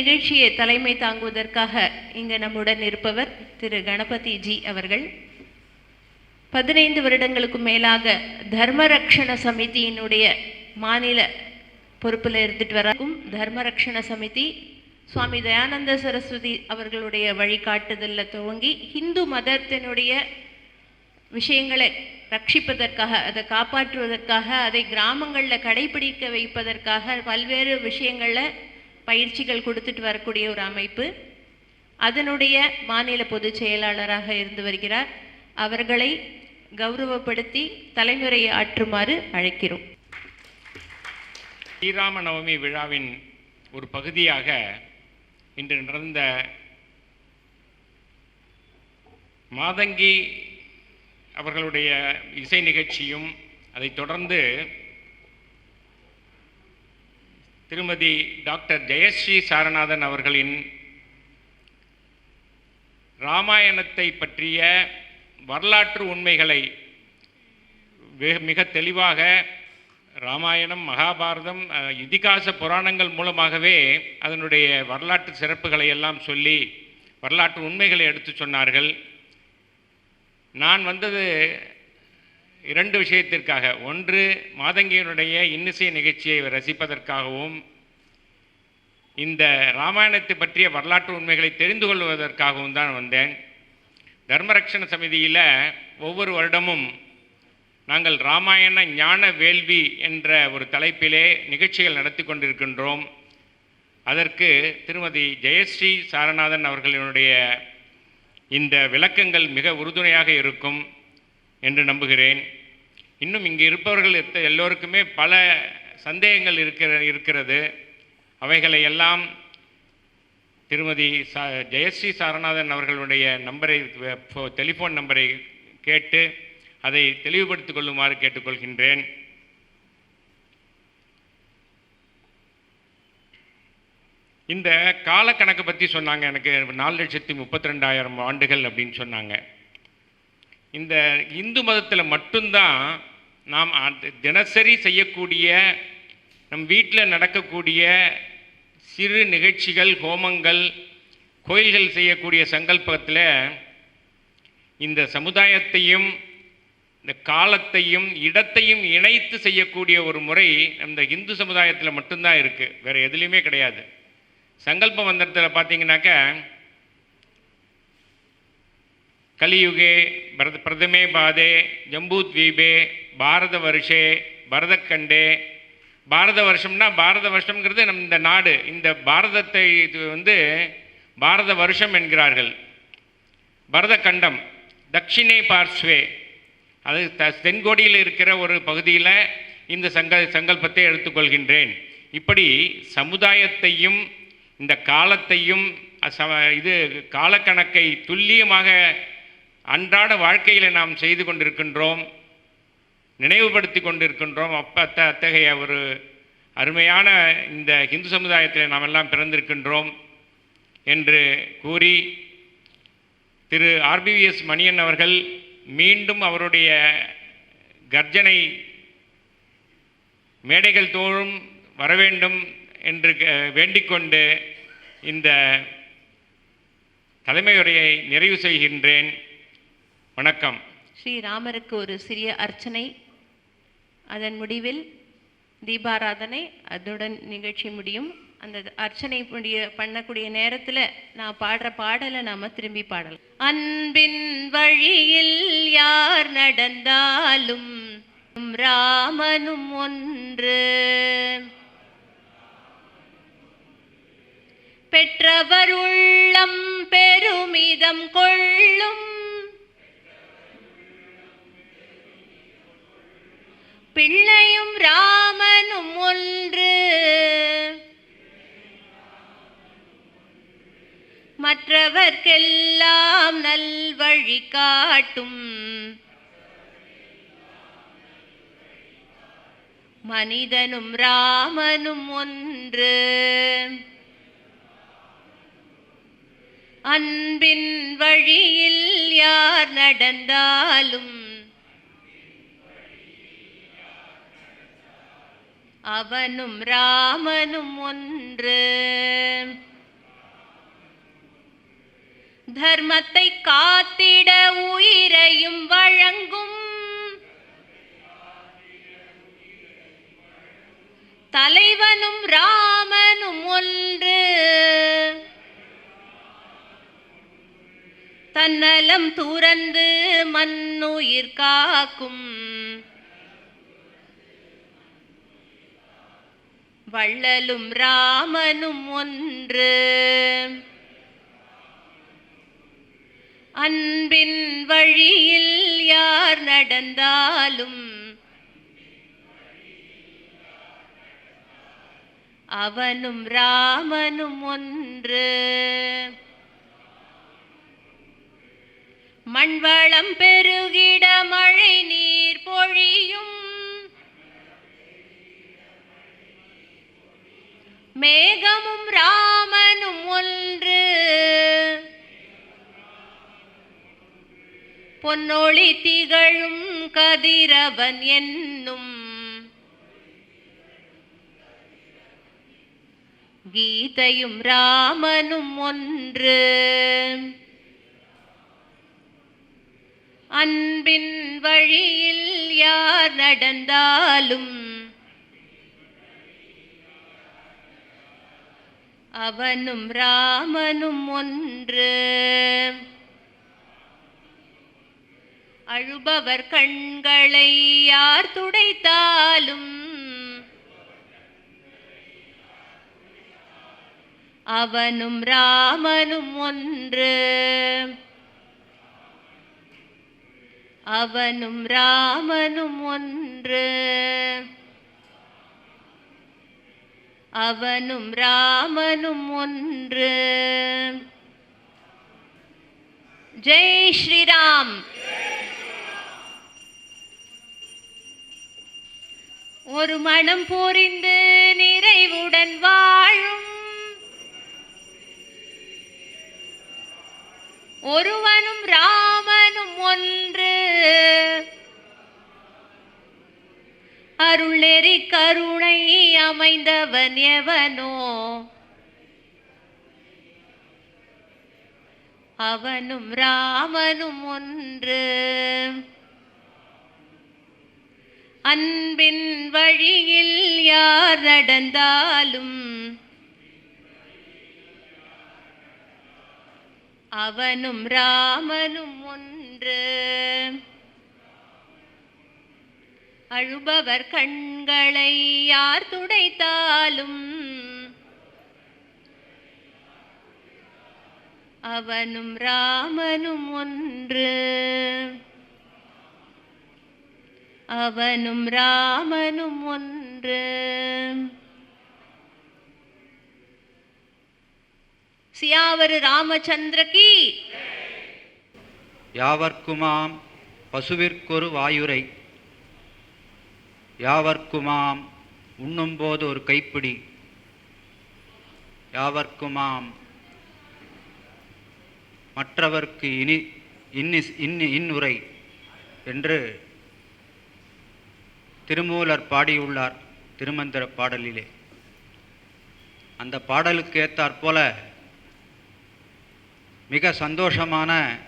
நிகழ்ச்சியை தலைமை தாங்குவதற்காக இங்கு நம்முடன் இருப்பவர் திரு கணபதி ஜி அவர்கள். பதினைந்து வருடங்களுக்கு மேலாக தர்மரக்ஷண சமிதியினுடைய மாநில பொறுப்பில் இருந்துட்டு வராக்கும் தர்மரக்ஷண சமிதி சுவாமி தயானந்த சரஸ்வதி அவர்களுடைய வழிகாட்டுதலில் துவங்கி இந்து மதத்தினுடைய விஷயங்களை ரட்சிப்பதற்காக அதை காப்பாற்றுவதற்காக அதை கிராமங்களில் கடைபிடிக்க வைப்பதற்காக பல்வேறு விஷயங்களில் பயிற்சிகள் கொடுத்துட்டு வரக்கூடிய ஒரு அமைப்பு அதனுடைய மாநில பொதுச் செயலாளராக இருந்து வருகிறார். அவர்களை கௌரவப்படுத்தி தலைமுறையை ஆற்றுமாறு அழைக்கிறோம். ஸ்ரீராம நவமி விழாவின் ஒரு பகுதியாக இன்று நடந்த மாதங்கி அவர்களுடைய இசை நிகழ்ச்சியும் அதைத் தொடர்ந்து திருமதி டாக்டர் ஜெயஸ்ரீ சாரநாதன் அவர்களின் ராமாயணத்தை பற்றிய வரலாற்று உண்மைகளை மிக தெளிவாக ராமாயணம் மகாபாரதம் இதிகாச புராணங்கள் மூலமாகவே அதனுடைய வரலாற்று சிறப்புகளை எல்லாம் சொல்லி வரலாற்று உண்மைகளை எடுத்து சொன்னார்கள். நான் வந்தது இரண்டு விஷயத்திற்காக. ஒன்று மாதங்கியனுடைய இன்னிசை நிகழ்ச்சியை ரசிப்பதற்காகவும் இந்த ராமாயணத்தை பற்றிய வரலாற்று உண்மைகளை தெரிந்து கொள்வதற்காகவும் தான் வந்தேன். தர்மரக்ஷண சமிதியில் ஒவ்வொரு வருடமும் நாங்கள் ராமாயண ஞான வேள்வி என்ற ஒரு தலைப்பிலே நிகழ்ச்சிகள் நடத்தி கொண்டிருக்கின்றோம். அதற்கு திருமதி ஜெயஸ்ரீ சாரநாதன் அவர்களினுடைய இந்த விளக்கங்கள் மிக உறுதுணையாக இருக்கும். என்று நம்புகிறேன். இன்னும் இங்கே இருப்பவர்கள் எத்த- எல்லோருக்குமே பல சந்தேகங்கள் இருக்கிற இருக்கிறது. அவைகளை எல்லாம் திருமதி சா ஜெயஸ்ரீ சாரநாதன் அவர்களுடைய நம்பரை ஃபோ- டெலிஃபோன் நம்பரை கேட்டு அதை தெளிவுபடுத்திக் கொள்ளுமாறு கேட்டுக்கொள்கின்றேன். இந்த காலக்கணக்கு பற்றி சொன்னாங்க. எனக்கு நாலு லட்சத்தி முப்பத்தி ரெண்டாயிரம் ஆண்டுகள் அப்படின்னு சொன்னாங்க. இந்த இந்து மதத்தில் மட்டும்தான் நாம் தினசரி செய்யக்கூடிய நம் வீட்டில் நடக்கக்கூடிய சிறு நிகழ்ச்சிகள் ஹோமங்கள் கோயில்கள் செய்யக்கூடிய சங்கல்பத்தில் இந்த சமுதாயத்தையும் இந்த காலத்தையும் இடத்தையும் இணைத்து செய்யக்கூடிய ஒரு முறை இந்த இந்து சமுதாயத்தில் மட்டும்தான் இருக்குது வேறு எதுலேயுமே கிடையாது. சங்கல்ப மந்திரத்தில் பார்த்தீங்கன்னாக்க கலியுகே பரத பிரதமே பாதே ஜம்பூத்வீபே பாரத வருஷே பரதக்கண்டே. பாரத வருஷம்னா பாரத வருஷம்ங்கிறது நம் இந்த நாடு. இந்த பாரதத்தை இது வந்து பாரத வருஷம் என்கிறார்கள். பரதக்கண்டம் தட்சிணே தக்ஷிணே பார்ஸ்வே. அது த தென்கோடியில் இருக்கிற ஒரு பகுதியில் இந்த சங்க சங்கல்பத்தை எடுத்துக்கொள்கின்றேன். இப்படி சமுதாயத்தையும் இந்த காலத்தையும் இது காலக்கணக்கை துல்லியமாக அன்றாட வாழ்க்கையில் நாம் செய்து கொண்டிருக்கின்றோம் நினைவுபடுத்தி கொண்டிருக்கின்றோம். அப்போ அத்த அத்தகைய ஒரு அருமையான இந்த இந்து சமுதாயத்தில் நாம் எல்லாம் பிறந்திருக்கின்றோம் என்று கூறி திரு ஆர்பிவிஎஸ் மணியன் அவர்கள் மீண்டும் அவருடைய கர்ஜனை மேடைகள் தோறும் வர வேண்டும் என்று வேண்டிக்கொண்டு இந்த தலைமையுரையை நிறைவு செய்கின்றேன். வணக்கம். ஸ்ரீராமருக்கு ஒரு சிறிய அர்ச்சனை. அதன் முடிவில் தீபாராதனை அதுடன் நிகழ்ச்சி முடியும். அந்த அர்ச்சனை முடிய பண்ணக்கூடிய நேரத்தில் நான் பாடுற பாடலை நாம திரும்பி பாடலாம். அன்பின் வழியில் யார் நடந்தாலும் ராமனும் ஒன்று. பெற்றவர் உள்ளம் பெருமிதம் கொள்ளும் பிள்ளையும் ராமனும் ஒன்று. மற்றவர்க்கெல்லாம் நல்வழி காட்டும். மனிதனும் ராமனும் ஒன்று. அன்பின் வழியில் யார் நடந்தாலும் அவனும் ராமனும் ஒன்று. தர்மத்தை காத்திட உயிரையும் வழங்கும். தலைவனும் ராமனும் ஒன்று. தன்னலம் துறந்து மண்ணுயிர் காக்கும். வள்ளலும் ராமனும் ஒன்று. அன்பின் வழியில் யார் நடந்தாலும் அவனும் ராமனும் ஒன்று. மண்வளம் பெருகிட மழை நீர் பொழியும் மேகமும் ராமனும் ஒன்று. பொன்னொளி திகழும் கதிரவன் என்னும். கீதையும் ராமனும் ஒன்று. அன்பின் வழியில் யார் நடந்தாலும் அவனும் ராமனும் ஒன்று. அழுபவர் கண்களை யார் துடைத்தாலும் அவனும் ராமனும் ஒன்று. அவனும் ராமனும் ஒன்று. அவனும் ராமனும் ஒன்று. ஜெய் ஸ்ரீராம். ஒரு மனம் பொறிந்து நிறைவுடன் வாழும். ஒருவனும் ராமனும் ஒன்று. அருளெறி கருணை அமைந்தவன் எவனோ? அவனும் ராமனும் ஒன்று. அன்பின் வழியில் யார் நடந்தாலும் அவனும் ராமனும் ஒன்று. அழுபவர் கண்களை யார் துடைத்தாலும் அவனும் ராமனும் ஒன்று. அவனும் ராமனும் ஒன்று. சியாவரு ராமச்சந்திரகி யாவர்க்குமாம் பசுவிற்கொரு வாயுரை. யாவர்க்குமாம் உண்ணும்போது ஒரு கைப்பிடி. யாவர்க்குமாம் மற்றவர்க்கு இனி இன்னிஸ் இன்னி இன்னுரை என்று திருமூலர் பாடியுள்ளார் திருமந்திர பாடலிலே. அந்த பாடலுக்கு ஏற்றாற்போல மிக சந்தோஷமான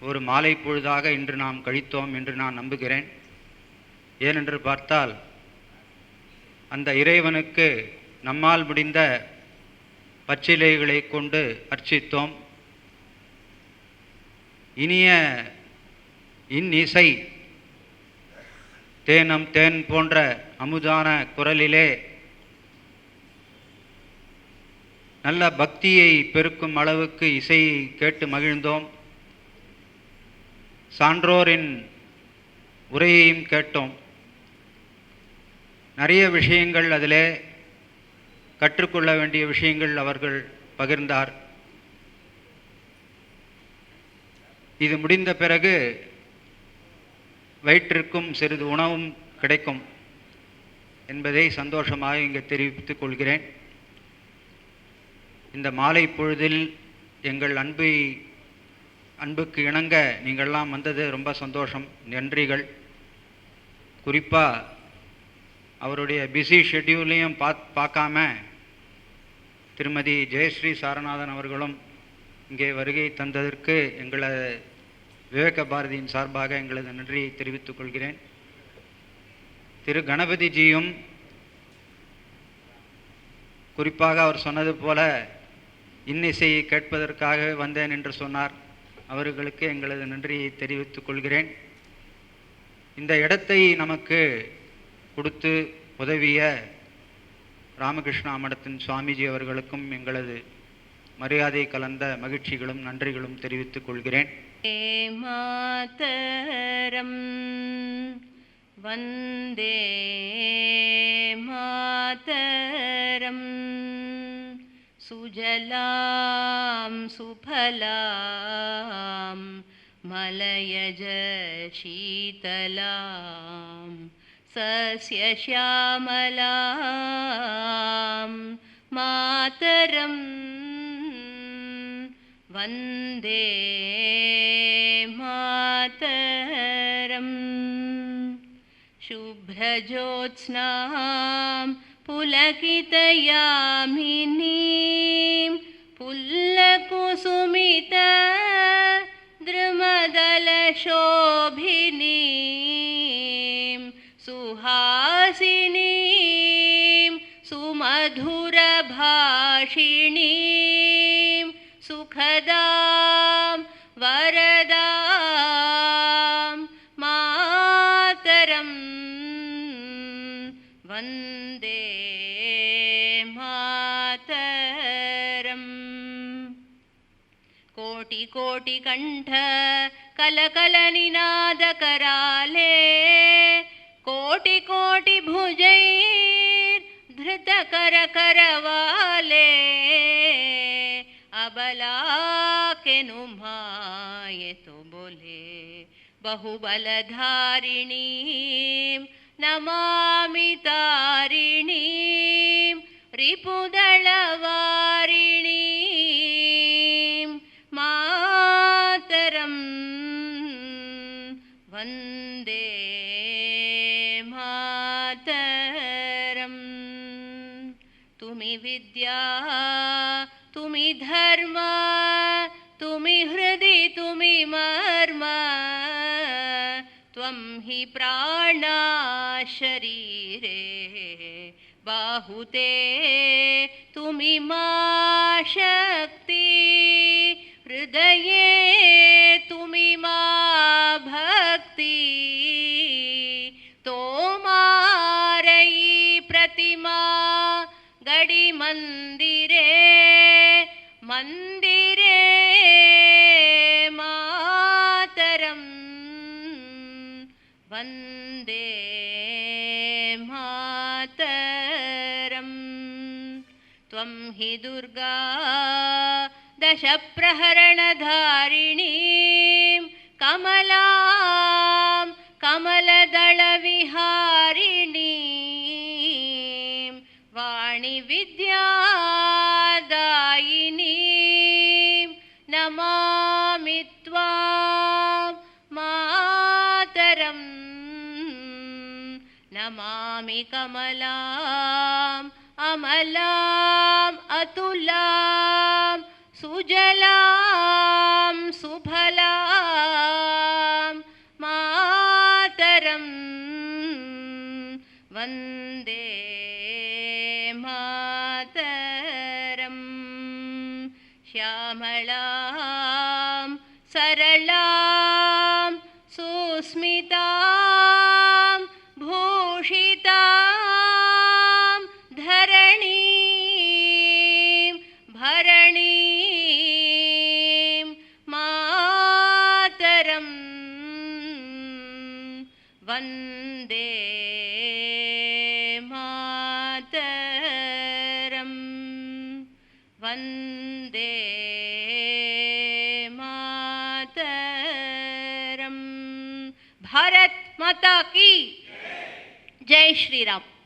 ஒரு மாலை பொழுதாக இன்று நாம் கழித்தோம் என்று நான் நம்புகிறேன். ஏனென்று பார்த்தால் அந்த இறைவனுக்கு நம்மால் முடிந்த பச்சிலைகளை கொண்டு அர்ச்சித்தோம். இனிய இன்னிசை தேனம் தேன் போன்ற அமுதான குரலிலே நல்ல பக்தியை பெருக்கும் அளவுக்கு இசையை கேட்டு மகிழ்ந்தோம். சான்றோரின் உரையையும் கேட்டோம். நிறைய விஷயங்கள் அதிலே கற்றுக்கொள்ள வேண்டிய விஷயங்கள் அவர்கள் பகிர்ந்தார். இது முடிந்த பிறகு வயிற்றிற்கும் சிறிது உணவும் கிடைக்கும் என்பதை சந்தோஷமாக இங்கே தெரிவித்துக் கொள்கிறேன். இந்த மாலை பொழுதில் எங்கள் அன்பை அன்புக்கு இணங்க நீங்கள்லாம் வந்தது ரொம்ப சந்தோஷம் நன்றிகள். குறிப்பாக அவருடைய பிஸி ஷெட்யூலையும் பாத் பார்க்காம திருமதி ஜெயஸ்ரீ சாரநாதன் அவர்களும் இங்கே வருகை தந்ததற்கு எங்களை விவேக பாரதியின் சார்பாக எங்களது நன்றியை தெரிவித்துக் கொள்கிறேன். திரு கணபதிஜியும் குறிப்பாக அவர் சொன்னது போல இன்னிசையை கேட்பதற்காக வந்தேன் என்று சொன்னார். அவர்களுக்கு எங்களது நன்றியை தெரிவித்துக் கொள்கிறேன். இந்த இடத்தை நமக்கு கொடுத்து உதவிய ராமகிருஷ்ணா மடத்தின் சுவாமிஜி அவர்களுக்கும் எங்களது மரியாதை கலந்த மகிழ்ச்சிகளும் நன்றிகளும் தெரிவித்துக் கொள்கிறேன். மாதரம் வந்தே மாதரம் சுஜலாம் சுபலாம் மலயஜ சீதலாம். सस्यश्यामलां मातरम् वन्दे मातरम् शुभ्रज्योत्स्नां पुलकितयामिनीं पुल्लकुसुमित सुमधुरभाषिणीं सुखदां वरदां मातरं वंदे कोटिकोटिकण्ठ कलकलनिनादकराले कोटिकोटिभुजैर्धृतकरकरवाले अबला के नुमाये तो बोले बहुबलधारिणीं नमामि तारिणीं रिपुदलवारिणीं मातरं वंदे विद्या तुम्हें धर्म तुम्हें हृदय तुम्हें मर्म, त्वं हि प्राणा शरीरे, बाहुते तुम्हें मा शक्ति। दशप्रहरणधारिणीं कमलां कमलदलविहारिणीं वाणिविद्यादायिनीं नमामि त्वां मातरम् नमामि कमलाम् अमलाम् अतुलां सुजलां सुफलां मातरं वन्दे శ్రీరామ్